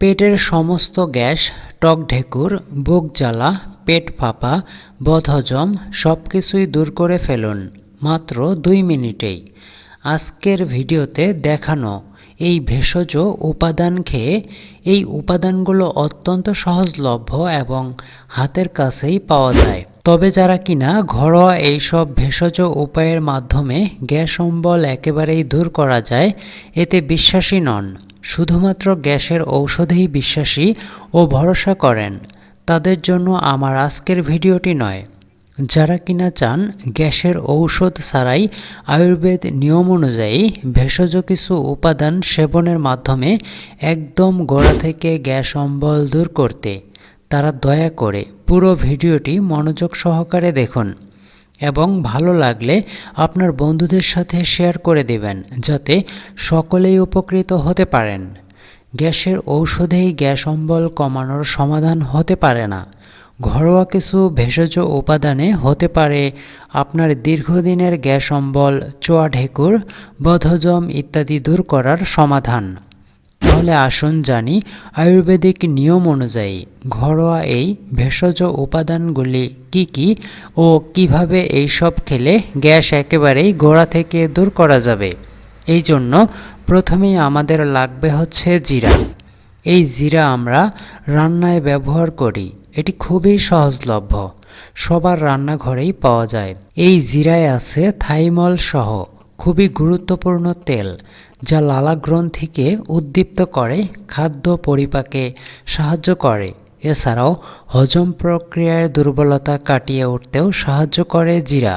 পেটের সমস্ত গ্যাস, টক ঢেকুর বুক জ্বালা, পেট ফাঁপা, বদহজম সব কিছুই দূর করে ফেলুন, মাত্র দুই মিনিটেই। আজকের ভিডিওতে দেখানো এই ভেষজ উপাদান খেয়ে এই উপাদানগুলো অত্যন্ত সহজলভ্য এবং হাতের কাছেই পাওয়া যায়। তবে যারা কিনা ঘরোয়া এইসব ভেষজ উপায়ের মাধ্যমে গ্যাস অম্বল একেবারেই দূর করা যায়, এতে বিশ্বাসী নন। শুধুমাত্র গ্যাসের ঔষধেই বিশ্বাসী ও ভরসা করেন, তাদের জন্য আমার আজকের ভিডিওটি নয়। যারা কিনা চান গ্যাসের ঔষধ ছাড়াই আয়ুর্বেদ নিয়ম অনুযায়ী ভেষজ কিছু উপাদান সেবনের মাধ্যমে একদম গোড়া থেকে গ্যাস অম্বল দূর করতে, তারা দয়া করে পুরো ভিডিওটি মনোযোগ সহকারে দেখুন। এবং ভালো লাগলে আপনার বন্ধুদের সাথে শেয়ার করে দেবেন, যাতে সকলেই উপকৃত হতে পারেন। গ্যাসের ঔষধেই গ্যাস অম্বল কমানোর সমাধান হতে পারে না। ঘরোয়া কিছু ভেষজ উপাদানে হতে পারে আপনার দীর্ঘদিনের গ্যাস অম্বল, চোয়া ঢেকুর, বদহজম ইত্যাদি দূর করার সমাধান। তাহলে আসুন জানি আয়ুর্বেদিক নিয়ম অনুযায়ী ঘরোয়া এই ভেষজ উপাদানগুলি কি কি ও কীভাবে এইসব খেলে গ্যাস একেবারেই গোড়া থেকে দূর করা যাবে। এই জন্য প্রথমেই আমাদের লাগবে হচ্ছে জিরা। এই জিরা আমরা রান্নায় ব্যবহার করি, এটি খুবই সহজলভ্য, সবার রান্নাঘরেই পাওয়া যায়। এই জিরায় আছে থাইমল সহ খুবই গুরুত্বপূর্ণ তেল, যা লালা গ্রন্থিকে উদ্দীপ্ত করে, খাদ্য পরিপাকে সাহায্য করে। এছাড়াও, হজম প্রক্রিয়ায় দুর্বলতা কাটিয়ে উঠতেও সাহায্য করে জিরা।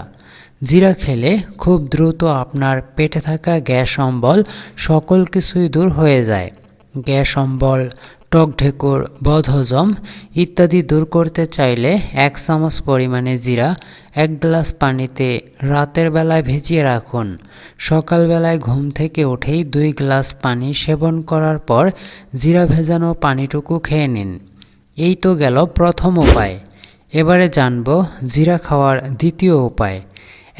জিরা খেলে খুব দ্রুত আপনার পেটে থাকা গ্যাস অম্বল সকল কিছুই দূর হয়ে যায়। গ্যাস অম্বল টক ঢেকুর বদহজম ইত্যাদি দূর করতে চাইলে এক চামচ পরিমাণে জিরা, এক গ্লাস পানিতে রাতের বেলায় ভিজিয়ে রাখুন। সকালবেলায় ঘুম থেকে উঠেই দুই গ্লাস পানি সেবন করার পর জিরা ভেজানো পানিটুকু খেয়ে নিন। এই তো গেল প্রথম উপায়। এবারে জানব জিরা খাওয়ার দ্বিতীয় উপায়।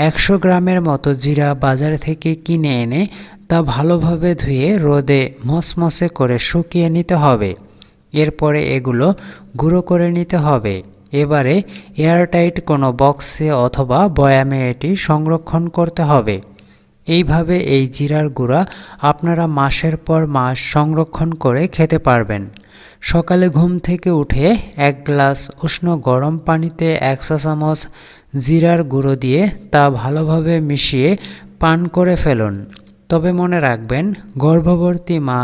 একশো গ্রামের মতো জিরা বাজার থেকে কিনে এনে তা ভালোভাবে ধুয়ে রোদে মসমসে করে শুকিয়ে নিতে হবে। এরপরে এগুলো গুঁড়ো করে নিতে হবে। এবারে এয়ারটাইট কোনো বক্সে অথবা বয়ামে এটি সংরক্ষণ করতে হবে। এইভাবে এই জিরার গুঁড়া আপনারা মাসের পর মাস সংরক্ষণ করে খেতে পারবেন। সকালে ঘুম থেকে উঠে এক গ্লাস উষ্ণ গরম পানিতে এক চামচ জিরার গুঁড়ো দিয়ে তা ভালোভাবে মিশিয়ে পান করে ফেলুন। তবে মনে রাখবেন, গর্ভবতী মা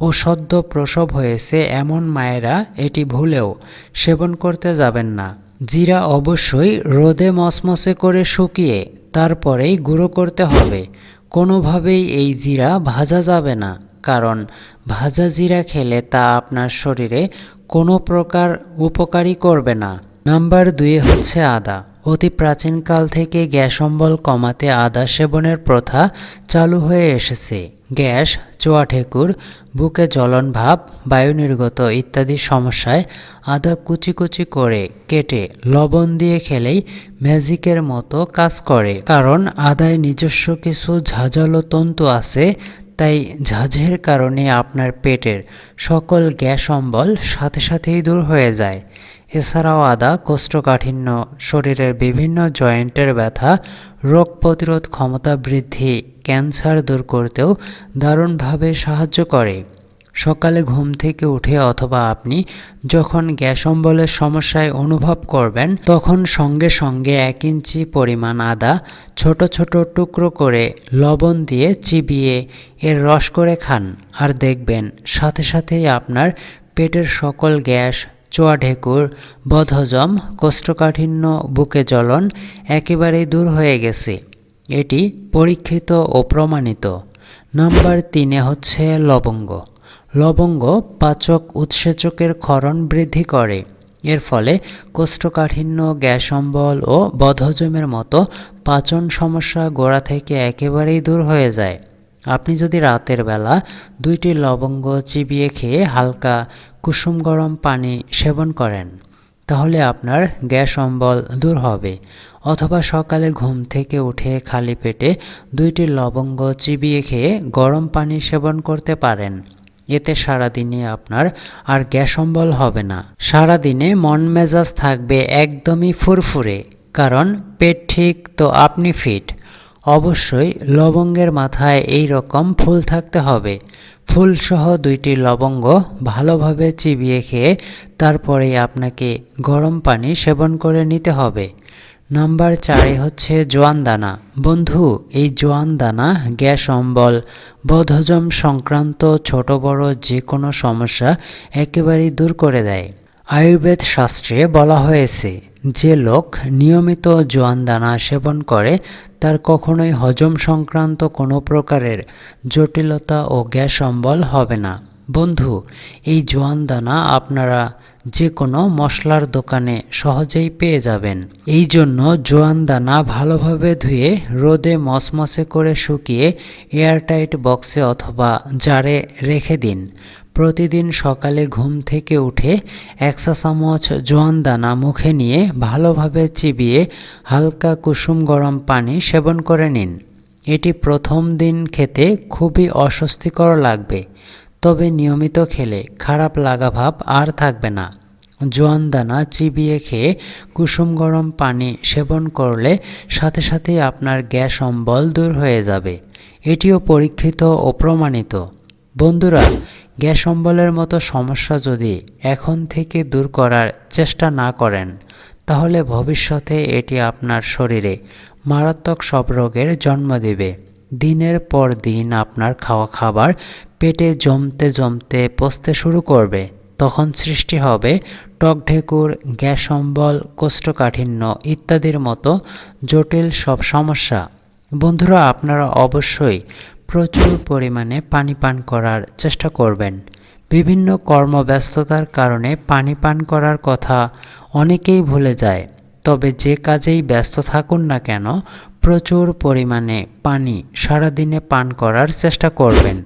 ও সদ্য প্রসব হয়েছে এমন মায়েরা এটি ভুলেও সেবন করতে যাবেন না। জিরা অবশ্যই রোদে মসমসে করে শুকিয়ে তারপরেই গুঁড়ো করতে হবে। কোনোভাবেই এই জিরা ভাজা যাবে না, কারণ ভাজা জিরা খেলে তা আপনার শরীরে কোনো প্রকার উপকারী করবে না। নাম্বার দুয়ে হচ্ছে আদা। অতি প্রাচীনকাল থেকে গ্যাস অম্বল কমাতে আদা সেবনের প্রথা চালু হয়ে এসেছে। গ্যাস চোয়া ঠেকুর বুকে জ্বলন ভাব বায়ু নির্গত ইত্যাদি সমস্যায় আদা কুচি কুচি করে কেটে লবণ দিয়ে খেলেই ম্যাজিকের মতো কাজ করে। কারণ আদায় নিজস্ব কিছু ঝাঁঝালো তন্তু আছে, তাই ঝাঁঝের কারণে আপনার পেটের সকল গ্যাস অম্বল সাথে সাথেই দূর হয়ে যায়। এছাড়াও আদা, কোষ্ঠকাঠিন্য, শরীরের বিভিন্ন জয়েন্টের ব্যথা, রোগ প্রতিরোধ ক্ষমতা বৃদ্ধি, ক্যান্সার দূর করতেও দারুণভাবে সাহায্য করে। সকালে ঘুম থেকে উঠে অথবা আপনি যখন গ্যাস অম্বলের সমস্যায় অনুভব করবেন, তখন সঙ্গে সঙ্গে এক ইঞ্চি পরিমাণ আদা, ছোট ছোট টুকরো করে লবণ দিয়ে চিবিয়ে এর রস করে খান। আর দেখবেন, সাথে সাথেই আপনার পেটের সকল গ্যাস চোয়া ঢেকুর, বদহজম, কোষ্ঠকাঠিন্য, বুকে জ্বলন একেবারেই দূর হয়ে গেছে। এটি পরীক্ষিত ও প্রমাণিত। নাম্বার তিনে হচ্ছে লবঙ্গ। লবঙ্গ পাচক উৎসেচকের ক্ষরণ বৃদ্ধি করে। এর ফলে কোষ্ঠকাঠিন্য, গ্যাস অম্বল ও বদহজমের মতো পাচন সমস্যা গোড়া থেকে একেবারেই দূর হয়ে যায়। আপনি যদি রাতের বেলা দুইটি লবঙ্গ চিবিয়ে খেয়ে হালকা কুসুম গরম পানি সেবন করেন, তাহলে আপনার গ্যাস অম্বল দূর হবে, অথবা সকালে ঘুম থেকে উঠে খালি পেটে দুইটি লবঙ্গ চিবিয়ে খেয়ে গরম পানি সেবন করতে পারেন। এতে সারাদিনে আপনার আর গ্যাস অম্বল হবে না। সারাদিনে মন মেজাজ থাকবে একদমই ফুরফুরে, কারণ পেট ঠিক তো আপনি ফিট। অবশ্যই লবঙ্গের মাথায় এই রকম ফুল থাকতে হবে। ফুলসহ দুইটি লবঙ্গ ভালোভাবে চিবিয়ে খেয়ে তারপরে আপনাকে গরম পানি সেবন করে নিতে হবে। নাম্বার চারে হচ্ছে জোয়ান দানা বন্ধু, এই জোয়ান দানা গ্যাস অম্বল, বদহজম সংক্রান্ত ছোট বড় যে কোনো সমস্যা একেবারেই দূর করে দেয়। আয়ুর্বেদ শাস্ত্রে বলা হয়েছে, যে লোক নিয়মিত জোয়ান দানা সেবন করে তার কখনোই হজম সংক্রান্ত কোনো প্রকারের জটিলতা ও গ্যাস অম্বল হবে না। বন্ধু, এই জোয়ান দানা আপনারা যে কোনো মশলার দোকানে সহজেই পেয়ে যাবেন। এই জন্য জোয়ান দানা ভালোভাবে ধুয়ে রোদে মসমসে করে শুকিয়ে এয়ারটাইট বক্সে অথবা জারে রেখে দিন। প্রতিদিন সকালে ঘুম থেকে উঠে এক চা চামচ জোয়ান দানা মুখে নিয়ে ভালোভাবে চিবিয়ে হালকা কুসুম গরম পানি সেবন করে নিন। এটি প্রথম দিন খেতে খুবই অস্বস্তিকর লাগবে। তবে নিয়মিত খেলে খারাপ লাগা ভাব আর থাকবে না। জোয়ান দানা চিবিয়ে খেয়ে কুসুম গরম পানি সেবন করলে সাথে সাথে আপনার গ্যাস অম্বল দূর হয়ে যাবে। এটিও পরীক্ষিত ও প্রমাণিত। বন্ধুরা, গ্যাস অম্বলের মতো সমস্যা যদি এখন থেকে দূর করার চেষ্টা না করেন, তাহলে ভবিষ্যতে এটি আপনার শরীরে মারাত্মক সব রোগের জন্ম দেবে। দিনের পর দিন আপনার খাওয়া খাবার পেটে জমতে জমতে পচতে শুরু করবে। তখন সৃষ্টি হবে টক ঢেকুর, গ্যাস অম্বল, কোষ্ঠকাঠিন্য ইত্যাদির মতো জটিল সব সমস্যা। বন্ধুরা, আপনারা অবশ্যই প্রচুর পরিমাণে পানি পান করার চেষ্টা করবেন। বিভিন্ন কর্মব্যস্ততার কারণে পানি পান করার কথা অনেকেই ভুলে যায়। তবে যে কাজেই ব্যস্ত থাকুন না কেন, প্রচুর পরিমাণে পানি সারাদিনে পান করার চেষ্টা করবেন।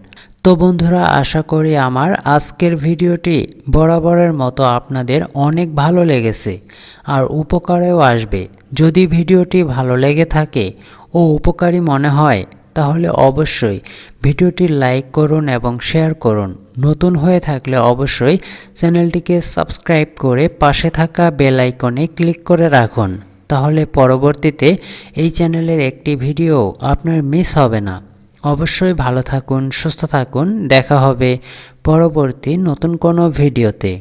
তো বন্ধুরা, আশা করি আমার আজকের ভিডিওটি বরাবরের মতো আপনাদের অনেক ভালো লেগেছে। আর উপকারেও আসবে। যদি ভিডিওটি ভালো লেগে থাকে ও উপকারী মনে হয় তাহলে অবশ্যই ভিডিওটি লাইক করুন এবং শেয়ার করুন। নতুন হয়ে থাকলে অবশ্যই চ্যানেলটিকে সাবস্ক্রাইব করে পাশে থাকা বেল আইকনে ক্লিক করে রাখুন। তাহলে পরবর্তীতে এই চ্যানেলের একটি ভিডিও আপনার মিস হবে না। অবশ্যই ভালো থাকুন, সুস্থ থাকুন। দেখা হবে পরবর্তী নতুন কোনো ভিডিওতে।